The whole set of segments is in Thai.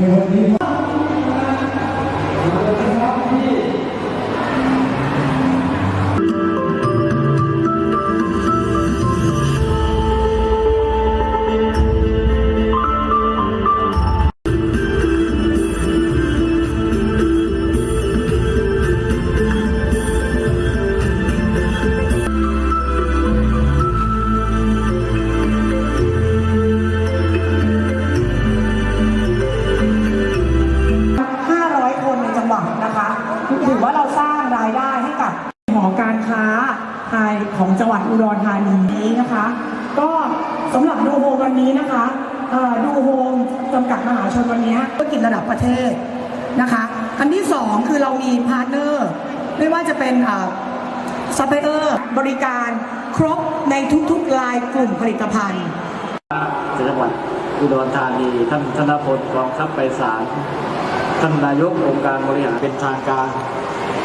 ใของจังหวัดอุดรธานีนี้นะคะ ก็สำหรับดูโฮมวันนี้นะคะดูโฮมจำกัดมหาชนวันนี้ธุรกิจระดับประเทศนะคะอันที่สองคือเรามีพาร์ทเนอร์ไม่ว่าจะเป็นซัพพลายเออร์บริการครบในทุกๆลายกลุ่มผลิตภัณฑ์จังหวัดอุดรธานีท่านธนพลกองทัพไปศาลท่านนายกองค์การบริหารเป็นทางการ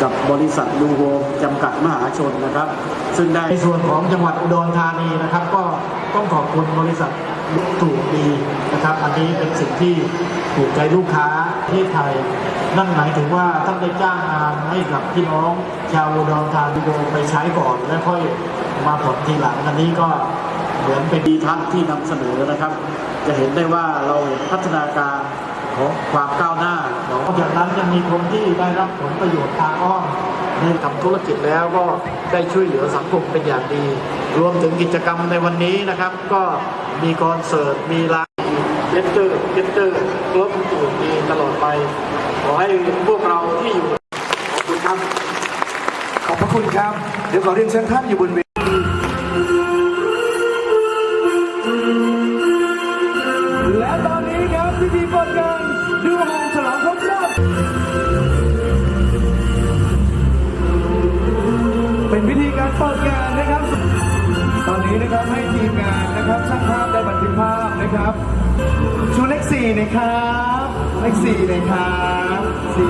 กับบริษัทดูโฮมจำกัดมหาชนนะครับ ซึ่งได้ในส่วนของจังหวัดอุดรธานีนะครับ ก็ต้องขอบคุณบริษัทถูกดีนะครับ อันนี้เป็นสิ่งที่ถูกใจลูกค้าที่ไทย นั่นหมายถึงว่าท่านได้จ้างงานให้กับพี่น้องชาวอุดรธานีไปใช้ก่อนแล้วค่อยมาผ่อนทีหลังอันนี้ก็เหมือนเป็นดีทัศน์ที่นำเสนอนะครับ จะเห็นได้ว่าเราเห็นพัฒนาการ ของความก้าวหน้าเนอกจากนั้นยังมีคนที่ได้รับผลประโยชน์ทางอ้อมในทำธุรกิจแล้วก็ได้ช่วยเหลือสังคมเป็นอย่างดี รวมถึงกิจกรรมในวันนี้นะครับ ก็มีคอนเสิร์ตมีร้านเลตเตอร์เลตเตอร์ครบอยู่ดีตลอดไปขอให้พวกเราที่อยู่ขอบคุณครับขอบพระคุณครับ เดี๋ยวขอเรียนเชิญท่านอยู่บนเว เป็นวิธีการเปิดงานนะครับ ตอนนี้นะครับให้ทีมงานนะครับช่างภาพได้บันทึกภาพนะครับชูเลขสี่นะครับเลขสี่นะครับสี่